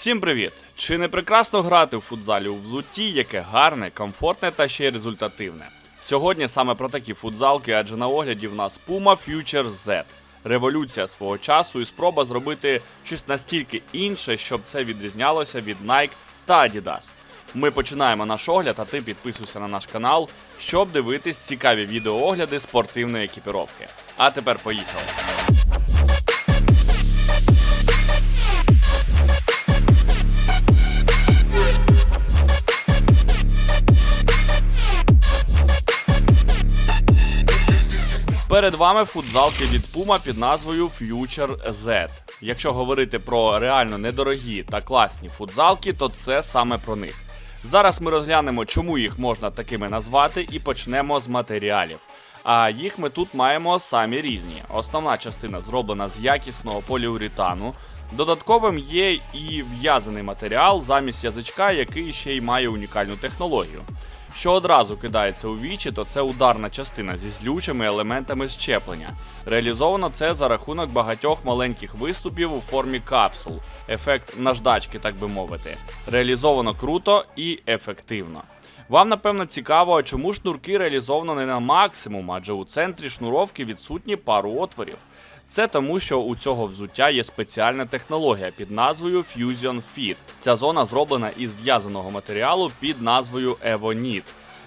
Всім привіт! Чи не прекрасно грати в футзалі у взутті, яке гарне, комфортне та ще й результативне? Сьогодні саме про такі футзалки, адже на огляді в нас Puma Future Z. Революція свого часу і спроба зробити щось настільки інше, щоб це відрізнялося від Nike та Adidas. Ми починаємо наш огляд, а ти підписуйся на наш канал, щоб дивитись цікаві відеоогляди спортивної екіпіровки. А тепер поїхали. Перед вами футзалки від Puma під назвою Future Z. Якщо говорити про реально недорогі та класні футзалки, то це саме про них. Зараз ми розглянемо, чому їх можна такими назвати, і почнемо з матеріалів. А їх ми тут маємо самі різні. Основна частина зроблена з якісного поліуретану. Додатковим є і в'язаний матеріал замість язичка, який ще й має унікальну технологію. Що одразу кидається у вічі, то це ударна частина зі злючими елементами щеплення. Реалізовано це за рахунок багатьох маленьких виступів у формі капсул, ефект наждачки, так би мовити. Реалізовано круто і ефективно. Вам напевно цікаво, чому шнурки реалізовано не на максимум, адже у центрі шнуровки відсутні пару отворів. Це тому, що у цього взуття є спеціальна технологія під назвою Fusion Fit. Ця зона зроблена із в'язаного матеріалу під назвою Evonit.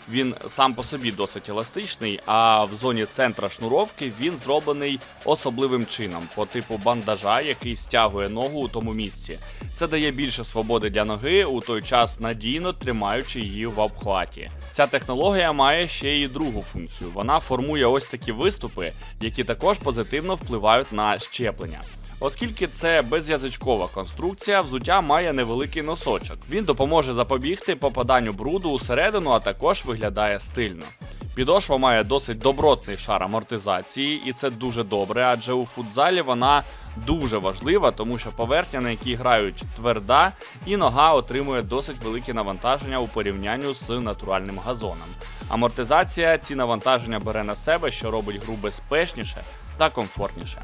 Він сам по собі досить еластичний, а в зоні центра шнуровки він зроблений особливим чином, по типу бандажа, який стягує ногу у тому місці. Це дає більше свободи для ноги, у той час надійно тримаючи її в обхваті. Ця технологія має ще й другу функцію. Вона формує ось такі виступи, які також позитивно впливають на щеплення. Оскільки це безязичкова конструкція, взуття має невеликий носочок. Він допоможе запобігти попаданню бруду усередину, а також виглядає стильно. Підошва має досить добротний шар амортизації, і це дуже добре, адже у футзалі вона дуже важлива, тому що поверхня, на якій грають тверда, і нога отримує досить велике навантаження у порівнянні з натуральним газоном. Амортизація ці навантаження бере на себе, що робить гру безпечніше та комфортніше.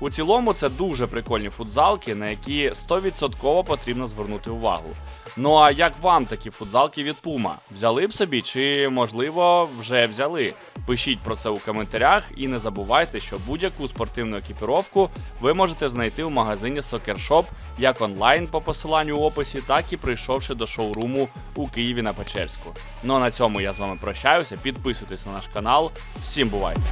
У цілому це дуже прикольні футзалки, на які 100% потрібно звернути увагу. Ну а як вам такі футзалки від Puma? Взяли б собі чи можливо вже взяли? Пишіть про це у коментарях і не забувайте, що будь-яку спортивну екіпіровку ви можете знайти в магазині Soccer Shop як онлайн по посиланню в описі, так і прийшовши до шоуруму у Києві на Печерську. Ну а на цьому я з вами прощаюся. Підписуйтесь на наш канал. Всім бувайте!